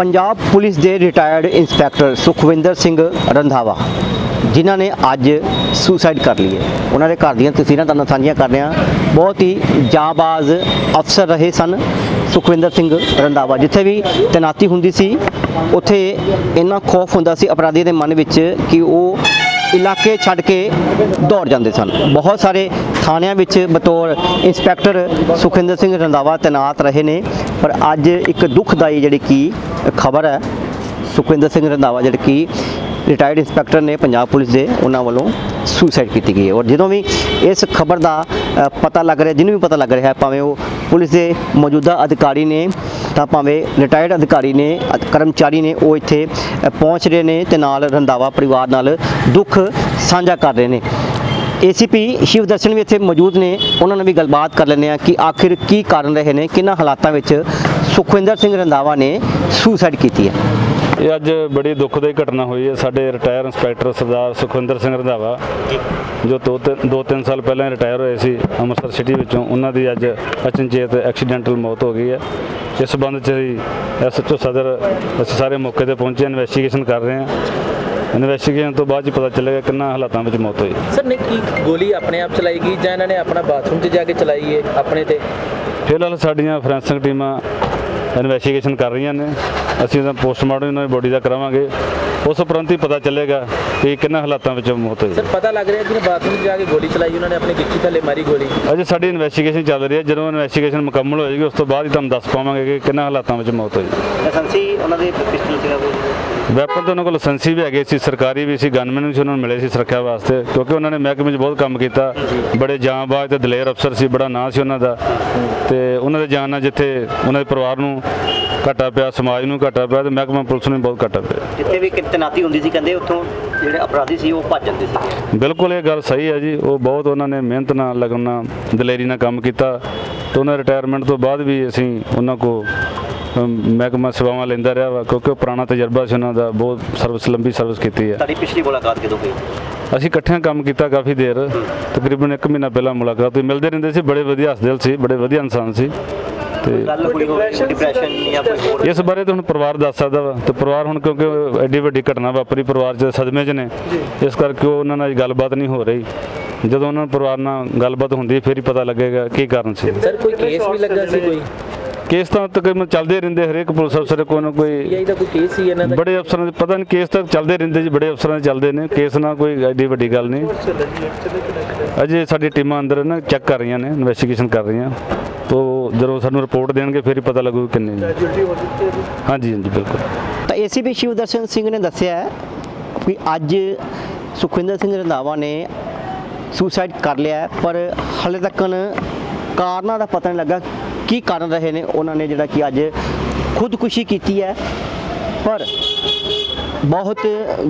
Punjab police ਦੇ retired inspector Sukhwinder Singh Randhawa, ਜਿਨ੍ਹਾਂ ਨੇ ਅੱਜ ਸੁਸਾਈਡ ਕਰ ਲਈ ਹੈ। ਉਹਨਾਂ ਦੇ ਘਰ ਦੀਆਂ ਤਸਵੀਰਾਂ ਤੁਹਾਨੂੰ ਸਾਂਝੀਆਂ ਕਰ ਰਹੇ ਹਾਂ। ਬਹੁਤ ਹੀ ਜਾਬਾਜ਼ ਅਫਸਰ ਰਹੇ ਸਨ ਸੁਖਵਿੰਦਰ ਸਿੰਘ ਰੰਧਾਵਾ, ਜਿੱਥੇ ਵੀ ਤੈਨਾਤੀ ਹੁੰਦੀ ਸੀ, ਉੱਥੇ ਇੰਨਾ ਖੌਫ ਹੁੰਦਾ ਸੀ ਅਪਰਾਧੀ ਦੇ ਮਨ ਵਿੱਚ ਕਿ ਉਹ ਇਲਾਕੇ ਛੱਡ ਕੇ ਦੌੜ ਜਾਂਦੇ ਸਨ। ਬਹੁਤ ਸਾਰੇ ਥਾਣਿਆਂ ਵਿੱਚ ਬਤੌਰ ਇੰਸਪੈਕਟਰ ਸੁਖਿੰਦਰ ਸਿੰਘ ਰੰਧਾਵਾ ਤੈਨਾਤ ਰਹੇ ਨੇ, ਪਰ ਅੱਜ ਇੱਕ ਦੁਖਦਾਈ ਜਿਹੜੀ ਕੀ ਖਬਰ ਹੈ। ਸੁਖਵਿੰਦਰ ਸਿੰਘ ਰੰਧਾਵਾ, ਜਿਹੜੇ ਕਿ ਰਿਟਾਇਰਡ ਇੰਸਪੈਕਟਰ ਨੇ ਪੰਜਾਬ ਪੁਲਿਸ ਦੇ, ਉਹਨਾਂ ਵੱਲੋਂ ਸੁਸਾਈਡ ਕੀਤੀ ਗਈ ਹੈ। ਔਰ ਜਦੋਂ ਵੀ ਇਸ ਖਬਰ ਦਾ ਪਤਾ ਲੱਗ ਰਿਹਾ, ਜਿਹਨੂੰ ਵੀ ਪਤਾ ਲੱਗ ਰਿਹਾ ਹੈ, ਭਾਵੇਂ ਉਹ ਪੁਲਿਸ ਦੇ ਮੌਜੂਦਾ ਅਧਿਕਾਰੀ ਨੇ ਤਾਂ ਭਾਵੇਂ ਰਿਟਾਇਰਡ ਅਧਿਕਾਰੀ ਨੇ ਕਰਮਚਾਰੀ ਨੇ, ਉਹ ਇੱਥੇ ਪਹੁੰਚ ਰਹੇ ਨੇ ਤੇ ਨਾਲ ਰੰਧਾਵਾ ਪਰਿਵਾਰ ਨਾਲ ਦੁੱਖ ਸਾਂਝਾ ਕਰ ਰਹੇ ਨੇ। ਏਸੀਪੀ ਸ਼ਿਵ ਦਰਸ਼ਨ ਵੀ ਇੱਥੇ ਮੌਜੂਦ ਨੇ। ਉਹਨਾਂ ਨਾਲ ਵੀ ਗੱਲਬਾਤ ਕਰ ਲੈਂਦੇ ਆ ਕਿ ਆਖਿਰ ਕੀ ਕਾਰਨ ਰਹੇ ਨੇ, ਕਿਹਨਾਂ ਹਾਲਾਤਾਂ ਵਿੱਚ ਸੁਖਵਿੰਦਰ ਸਿੰਘ ਰੰਧਾਵਾ ਨੇ ਸੁਸਾਈਡ ਕੀਤੀ ਹੈ? ਇਹ ਅੱਜ ਬੜੀ ਦੁਖਦਾਈ ਘਟਨਾ ਹੋਈ ਹੈ। ਸਾਡੇ ਰਿਟਾਇਰ ਇੰਸਪੈਕਟਰ ਸਰਦਾਰ ਸੁਖਵਿੰਦਰ ਸਿੰਘ ਰੰਧਾਵਾ, ਜੋ ਦੋ ਤਿੰਨ ਦੋ ਤਿੰਨ ਸਾਲ ਪਹਿਲਾਂ ਰਿਟਾਇਰ ਹੋਏ ਸੀ ਅੰਮ੍ਰਿਤਸਰ ਸਿਟੀ ਵਿੱਚੋਂ, ਉਹਨਾਂ ਦੀ ਅੱਜ ਅਚਨਚੇਤ ਐਕਸੀਡੈਂਟਲ ਮੌਤ ਹੋ ਗਈ ਹੈ। ਇਸ ਸੰਬੰਧ ਚ ਹੀ ਐਸਐਚਓ ਸਦਰ, ਅਸੀਂ ਸਾਰੇ ਮੌਕੇ ਤੇ ਪਹੁੰਚੇ, ਇਨਵੈਸਟੀਗੇਸ਼ਨ ਕਰ ਰਹੇ ਹਾਂ। ਇਨਵੈਸਟੀਗੇਸ਼ਨ ਤੋਂ ਬਾਅਦ ਚ ਪਤਾ ਚੱਲੇਗਾ ਕਿੰਨਾ ਹਾਲਾਤਾਂ ਵਿੱਚ ਮੌਤ ਹੋਈ। ਸਰ ਨੇ ਕੀ ਗੋਲੀ ਆਪਣੇ ਆਪ ਚਲਾਈ ਗਈ ਜਾਂ ਇਹਨਾਂ ਨੇ ਆਪਣਾ ਬਾਥਰੂਮ 'ਚ ਜਾ ਕੇ ਚਲਾਈ ਹੈ ਆਪਣੇ ਤੇ? ਫਿਲਹਾਲ ਸਾਡੀਆਂ ਫੋਰੈਂਸਿਕ ਟੀਮਾਂ ਇਨਵੈਸਟੀਗੇਸ਼ਨ ਕਰ ਰਹੀਆਂ ਨੇ। ਅਸੀਂ ਉਹਦਾ ਪੋਸਟਮਾਰਟਮ ਇਹਨਾਂ ਦੀ ਬੋਡੀ ਦਾ ਕਰਾਵਾਂਗੇ। ਉਸ ਉਪਰੰਤ ਹੀ ਪਤਾ ਚੱਲੇਗਾ ਕਿ ਕਿੰਨਾ ਹਾਲਾਤਾਂ ਵਿੱਚ ਮੌਤ ਹੋਈ। ਸਰ ਪਤਾ ਲੱਗ ਰਿਹਾ ਕਿ ਇਹਨੇ ਬਾਥਰੂਮ ਜਾ ਕੇ ਗੋਲੀ ਚਲਾਈ ਉਹਨਾਂ ਨੇ ਆਪਣੀ ਗਿੱਚੀ ਥੱਲੇ ਮਾਰੀ ਗੋਲੀ। ਅਜੇ ਸਾਡੀ ਇਨਵੈਸਟੀਗੇਸ਼ਨ ਚੱਲ ਰਹੀ ਹੈ। ਜਦੋਂ ਇਨਵੈਸਟੀਗੇਸ਼ਨ ਮੁਕੰਮਲ ਹੋਏਗੀ ਉਸ ਤੋਂ ਬਾਅਦ ਹੀ ਤੁਹਾਨੂੰ ਦੱਸ ਪਾਵਾਂਗੇ ਕਿ ਕਿੰਨਾ ਹਾਲਾਤਾਂ ਵਿੱਚ ਮੌਤ ਹੋਈ। ਲਾਇਸੈਂਸੀ ਉਹਨਾਂ ਦੇ ਪਿਸਟਲ ਸੀਗਾ ਵੈਪਨ ਤਾਂ ਉਹਨਾਂ ਕੋਲ ਲਾਇਸੈਂਸੀ ਵੀ ਹੈਗੇ ਸੀ ਸਰਕਾਰੀ ਵੀ ਸੀ ਗਨਮੈਨ ਵੀ ਸੀ ਉਹਨਾਂ ਨੂੰ ਮਿਲੇ ਸੀ ਸੁਰੱਖਿਆ ਵਾਸਤੇ। ਕਿਉਂਕਿ ਉਹਨਾਂ ਨੇ ਮਹਿਕਮੇ 'ਚ ਬਹੁਤ ਕੰਮ ਕੀਤਾ। ਬੜੇ ਜਾਂਬਾਜ਼ ਤੇ ਦਲੇਰ ਅਫਸਰ ਸੀ ਬੜਾ ਨਾਂ ਸੀ ਉਹਨਾਂ ਦਾ। ਤੇ ਉਹਨਾਂ ਦੇ ਜਾਨ ਨਾਲ ਜਿੱਥੇ ਉਹਨਾਂ ਦੇ ਪਰਿਵਾਰ ਨੂੰ ਘਾਟਾ ਪਿਆ ਸਮਾਜ ਨੂੰ ਘਾਟਾ ਪਿਆ ਤੇ ਮਹਿਕਮਾ ਪੁਲਿਸ ਨੂੰ ਵੀ ਬਹੁਤ ਘਾਟਾ ਪਿਆ। ਜਿੱਥੇ ਵੀ ਕਿਤੇ ਤੈਨਾਤੀ ਹੁੰਦੀ ਸੀ ਕਹਿੰਦੇ ਉੱਥੋਂ ਜਿਹੜੇ ਅਪਰਾਧੀ ਸੀ ਉਹ ਭੱਜ ਜਾਂਦੇ ਸੀ ਬਿਲਕੁਲ ਇਹ ਗੱਲ ਸਹੀ ਹੈ ਜੀ ਉਹ ਬਹੁਤ ਉਹਨਾਂ ਨੇ ਮਿਹਨਤ ਨਾਲ ਲਗਨ ਨਾਲ ਦਲੇਰੀ ਨਾਲ ਕੰਮ ਕੀਤਾ ਤੇ ਉਹਨਾਂ ਰਿਟਾਇਰਮੈਂਟ ਤੋਂ ਬਾਅਦ ਵੀ ਅਸੀਂ ਉਹਨਾਂ ਕੋ ਅਮ, ਮਹਿਕਮਾ ਸੇਵਾਵਾਂ ਲੈਂਦਾ ਰਿਹਾ ਵਾ ਕਿਉਂਕਿ ਉਹ ਪੁਰਾਣਾ ਤਜਰਬਾ ਸੀ ਉਹਨਾਂ ਦਾ ਬਹੁਤ ਸਰਵਿਸ ਲੰਬੀ ਸਰਵਿਸ ਕੀਤੀ ਹੈ। ਤੁਹਾਡੀ ਪਿਛਲੀ ਮੁਲਾਕਾਤ ਕਦੋਂ ਹੋਈ? ਅਸੀਂ ਇਕੱਠਿਆਂ ਕੰਮ ਕੀਤਾ ਕਾਫੀ ਦੇਰ ਤਕਰੀਬਨ 1 ਮਹੀਨਾ ਪਹਿਲਾਂ ਮੁਲਾਕਾਤ ਹੋਈ। ਮਿਲਦੇ ਰਹਿੰਦੇ ਸੀ ਬੜੇ ਵਧੀਆ ਹਸਦਿਲ ਸੀ ਬੜੇ ਵਧੀਆ ਇਨਸਾਨ ਸੀ। ਤੇ ਗੱਲ ਕੋਈ ਡਿਪਰੈਸ਼ਨ ਜਾਂ ਕੋਈ ਹੋਰ? ਇਸ ਬਾਰੇ ਤਾਂ ਹੁਣ ਪਰਿਵਾਰ ਦੱਸ ਸਕਦਾ ਵਾ। ਤੇ ਪਰਿਵਾਰ ਹੁਣ ਕਿਉਂਕਿ ਐਡੀ ਵੱਡੀ ਘਟਨਾ ਵਾਪਰੀ ਪਰਿਵਾਰ 'ਚ ਸਦਮੇ 'ਚ ਨੇ। ਇਸ ਕਰਕੇ ਉਹ ਉਹਨਾਂ ਨਾਲ ਗੱਲਬਾਤ ਨਹੀਂ ਹੋ ਰਹੀ। ਜਦੋਂ ਉਹਨਾਂ ਨੂੰ ਪਰਿਵਾਰ ਨਾਲ ਗੱਲਬਾਤ ਹੁੰਦੀ ਹੈ, ਫਿਰ ਹੀ ਪਤਾ ਲੱਗੇਗਾ ਕੀ ਕਾਰਨ ਸੀ। ਸਰ ਕੋਈ ਕੇਸ ਵੀ ਲੱਗਾ ਸੀ ਕੋਈ? ਕੇਸ ਤਾਂ ਤਕਰੀਬਨ ਚੱਲਦੇ ਰਹਿੰਦੇ ਹਰੇਕ ਪੁਲਿਸ ਅਫਸਰ ਕੋਈ ਨਾ ਕੋਈ ਪੀਆਈ ਦਾ ਕੋਈ ਕੇਸ ਸੀ ਇਹਨਾਂ ਦਾ? ਬੜੇ ਅਫਸਰਾਂ ਦੇ ਪਤਾ ਨਹੀਂ ਕੇਸ ਤਾਂ ਚੱਲਦੇ ਰਹਿੰਦੇ ਜੀ ਬੜੇ ਅਫਸਰਾਂ ਦੇ ਚੱਲਦੇ ਨੇ। ਕੇਸ ਨਾਲ ਕੋਈ ਐਡੀ ਵੱਡੀ ਗੱਲ ਨਹੀਂ। ਅਜੇ ਸਾਡੀ ਟੀਮਾਂ ਅੰਦਰ ਨਾ ਚੈੱਕ ਕਰ ਰਹੀਆਂ ਨੇ ਇਨਵੈਸਟੀਗੇਸ਼ਨ ਕਰ ਰਹੀਆਂ। ਜਦੋਂ ਸਾਨੂੰ ਰਿਪੋਰਟ ਦੇਣਗੇ ਫਿਰ ਹੀ ਪਤਾ ਲੱਗੂ ਕਿੰਨੇ ਜੀ। ਹਾਂਜੀ ਹਾਂਜੀ ਬਿਲਕੁਲ। ਤਾਂ ਏਸੀਪੀ ਸ਼ਿਵ ਦਰਸ਼ਨ ਸਿੰਘ ਨੇ ਦੱਸਿਆ ਹੈ ਕਿ ਅੱਜ ਸੁਖਵਿੰਦਰ ਸਿੰਘ ਰੰਧਾਵਾ ਨੇ ਸੁਸਾਈਡ ਕਰ ਲਿਆ ਹੈ, ਪਰ ਹਾਲੇ ਤੱਕ ਕਾਰਨਾਂ ਦਾ ਪਤਾ ਨਹੀਂ ਲੱਗਾ ਕੀ ਕਾਰਨ ਰਹੇ ਨੇ। ਉਹਨਾਂ ਨੇ ਜਿਹੜਾ ਕਿ ਅੱਜ ਖੁਦਕੁਸ਼ੀ ਕੀਤੀ ਹੈ ਪਰ ਬਹੁਤ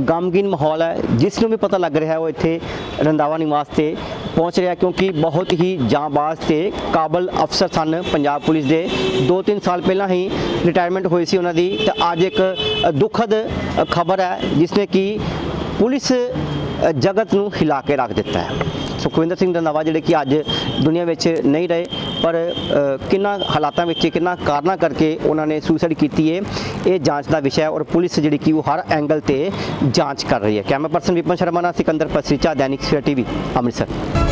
ਗਮਗੀਨ ਮਾਹੌਲ ਹੈ ਜਿਸ ਨੂੰ ਵੀ ਪਤਾ ਲੱਗ ਰਿਹਾ ਹੈ ਉਹ ਇੱਥੇ ਰੰਧਾਵਾ ਨਿਵਾਸ ਤੇ ਪਹੁੰਚ ਰਿਹਾ ਕਿਉਂਕਿ ਬਹੁਤ ਹੀ ਜਾਂਬਾਜ਼ ਤੇ ਕਾਬਲ ਅਫਸਰ ਸਨ ਪੰਜਾਬ ਪੁਲਿਸ ਦੇ। 2-3 ਸਾਲ ਪਹਿਲਾਂ ਹੀ ਰਿਟਾਇਰਮੈਂਟ ਹੋਈ ਸੀ ਉਹਨਾਂ ਦੀ। ਤੇ ਅੱਜ ਇੱਕ ਅ, ਦੁਖਦ ਖਬਰ ਹੈ ਜਿਸ ਨੇ ਕਿ ਪੁਲਿਸ ਜਗਤ ਨੂੰ ਹਿਲਾ ਕੇ ਰੱਖ ਦਿੱਤਾ ਹੈ। ਸੁਖਵਿੰਦਰ ਸਿੰਘ ਰੰਧਾਵਾ ਜਿਹੜੇ ਕਿ ਅੱਜ ਦੁਨੀਆ ਵਿੱਚ ਨਹੀਂ ਰਹੇ, ਪਰ ਕਿੰਨਾ ਹਾਲਾਤਾਂ ਵਿੱਚ, ਕਿੰਨਾ ਕਾਰਨਾਂ ਕਰਕੇ ਉਹਨਾਂ ਨੇ ਸੁਸਾਈਡ ਕੀਤੀ ਹੈ ਇਹ ਜਾਂਚ ਦਾ ਵਿਸ਼ਾ ਹੈ ਔਰ ਪੁਲਿਸ ਜਿਹੜੀ ਕਿ ਉਹ ਹਰ ਐਂਗਲ ਤੇ ਜਾਂਚ ਕਰ ਰਹੀ ਹੈ। ਕੈਮਰਾ ਪਰਸਨ ਵਿਪਨ ਸ਼ਰਮਾ ਨਾਲ ਸਿਕੰਦਰ ਪਸਰੀਚਾ ਦੈਨਿਕ ਸਵੇਰਾ ਟੀਵੀ, ਅੰਮ੍ਰਿਤਸਰ।